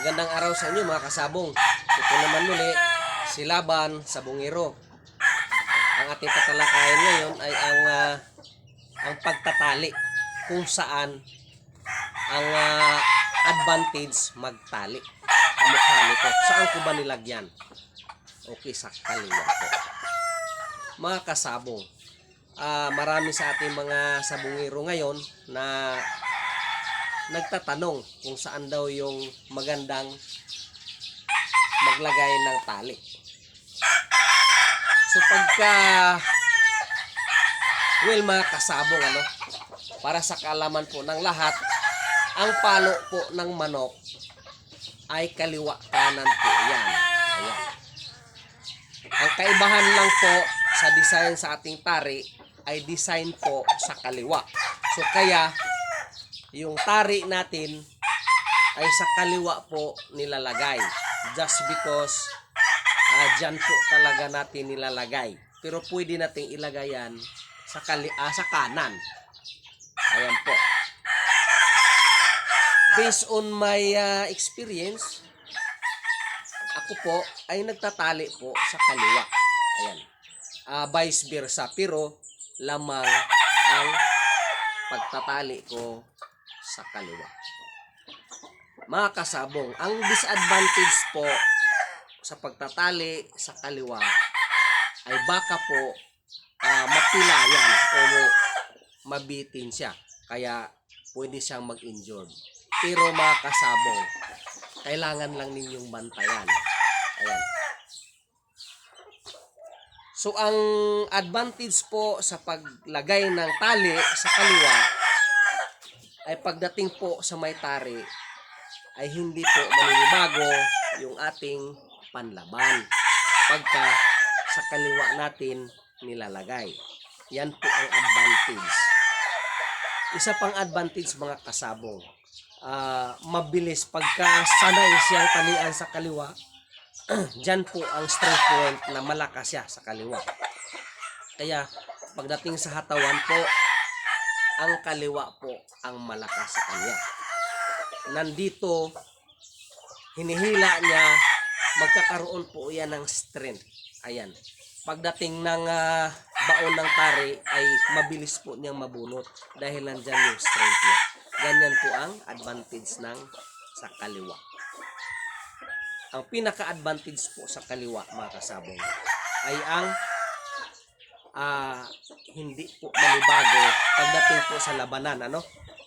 Magandang araw sa inyo mga kasabong. Ito naman muli, si Laban sa Bungiro. Ang ating tatalakayan ngayon ay ang ah, ang pagtatali kung saan ang ah, advantage magtali. Kamukha nito. Saan ko ba nilagyan? Okay, sa kaliwa po. Mga kasabong, ah, marami sa ating mga sabungiro ngayon na nagtatanong kung saan daw yung magandang maglagay ng tali. So pagka well mga kasabong ano, para sa kaalaman po ng lahat, ang palo po ng manok ay kaliwa kanan po yan. Ayan. Ang kaibahan lang po sa design sa ating tari ay design po sa kaliwa. So kaya yung tari natin ay sa kaliwa po nilalagay. Just because uh, dyan po talaga natin nilalagay. Pero pwede nating ilagay yan sa, kali ah, sa kanan. Ayan po. Based on my ah, experience, ako po ay nagtatali po sa kaliwa. Ayan. Ah, vice versa. Pero lamang ang pagtatali ko sa kaliwa. Mga kasabong, ang disadvantage po sa pagtatali sa kaliwa ay baka po ah, mapilayan o mabitin siya. Kaya pwede siyang mag-injured. Pero mga kasabong, kailangan lang ninyong bantayan. Ayan. So ang advantage po sa paglagay ng tali sa kaliwa ay pagdating po sa may tari ay hindi po maninibago yung ating panlaban pagka sa kaliwa natin nilalagay. Yan po ang advantage. Isa pang advantage mga kasabong, ah, mabilis pagka sanay siyang talian sa kaliwa, dyan po ang strength point na malakas siya sa kaliwa. Kaya pagdating sa hatawan po, ang kaliwa po ang malakas sa kanya. Nandito, hinihila niya, magkakaroon po yan ng strength. Ayan. Pagdating ng ah, baon ng tari ay mabilis po niyang mabunot dahil nandyan yung strength niya. Ganyan po ang advantage ng sa kaliwa. Ang pinaka-advantage po sa kaliwa mga kasabong ay ang ah, hindi po manibago pagdating po sa labanan ano?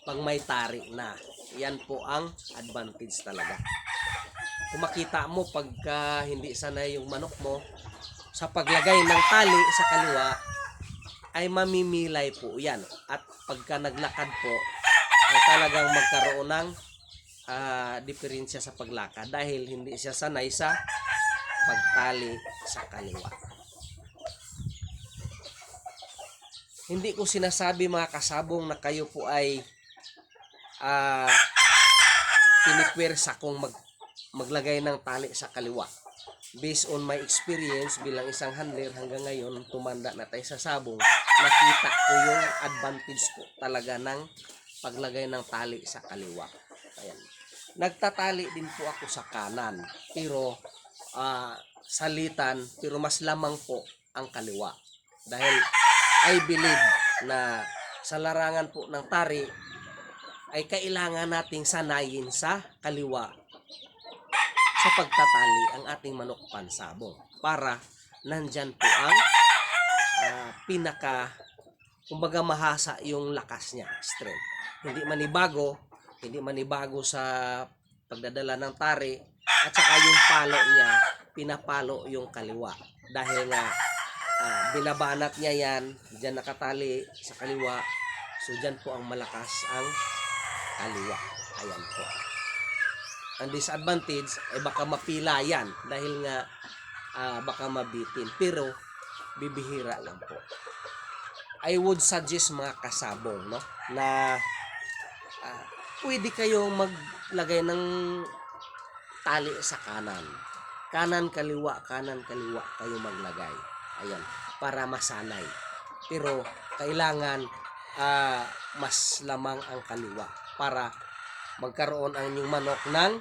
Pag may tari na. Yan po ang advantage talaga. Kung makita mo pagka hindi sanay yung manok mo sa paglagay ng tali sa kaliwa ay mamimilay po yan. At pagka naglakad po ay talagang magkaroon ng ah, diferensya sa paglakad dahil hindi siya sanay sa pagtali sa kaliwa hindi ko sinasabi mga kasabong na kayo po ay ah pinikwersa kung mag, maglagay ng tali sa kaliwa. Based on my experience bilang isang handler hanggang ngayon, tumanda na tayo sa sabong, nakita ko yung advantage po talaga ng paglagay ng tali sa kaliwa. Ayan. Nagtatali din po ako sa kanan, pero ah, salitan, pero mas lamang po ang kaliwa. Dahil I believe na sa larangan po ng tari ay kailangan nating sanayin sa kaliwa sa pagtatali ang ating manok pansabong para nandyan po ang ah, pinaka kumbaga mahasa yung lakas niya, strength. Hindi manibago, hindi manibago sa pagdadala ng tari at saka yung palo niya, pinapalo yung kaliwa. Dahil nga ah, binabanat niya yan, dyan nakatali sa kaliwa, so dyan po ang malakas ang kaliwa. Ayan po. Ang disadvantage ay baka mapila yan dahil nga ah, baka mabitin. Pero bibihira lang po. I would suggest mga kasabong no na ah, pwede kayong maglagay ng tali sa kanan. Kanan kaliwa, kanan kaliwa kayo maglagay. Ayan, para masanay. Pero kailangan ah, mas lamang ang kaliwa para magkaroon ang inyong manok ng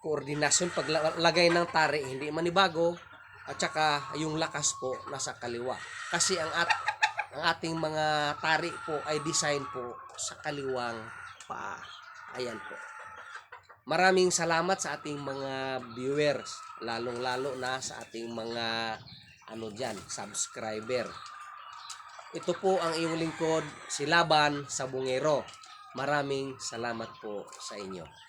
koordinasyon paglagay ng tari hindi manibago at saka yung lakas po nasa kaliwa. Kasi ang at ang ating mga tari po ay design po sa kaliwang paa. Ayan po. Maraming salamat sa ating mga viewers, lalong-lalo na sa ating mga ano diyan, subscriber. Ito po ang iyong lingkod, si Laban sa Bungero. Maraming salamat po sa inyo.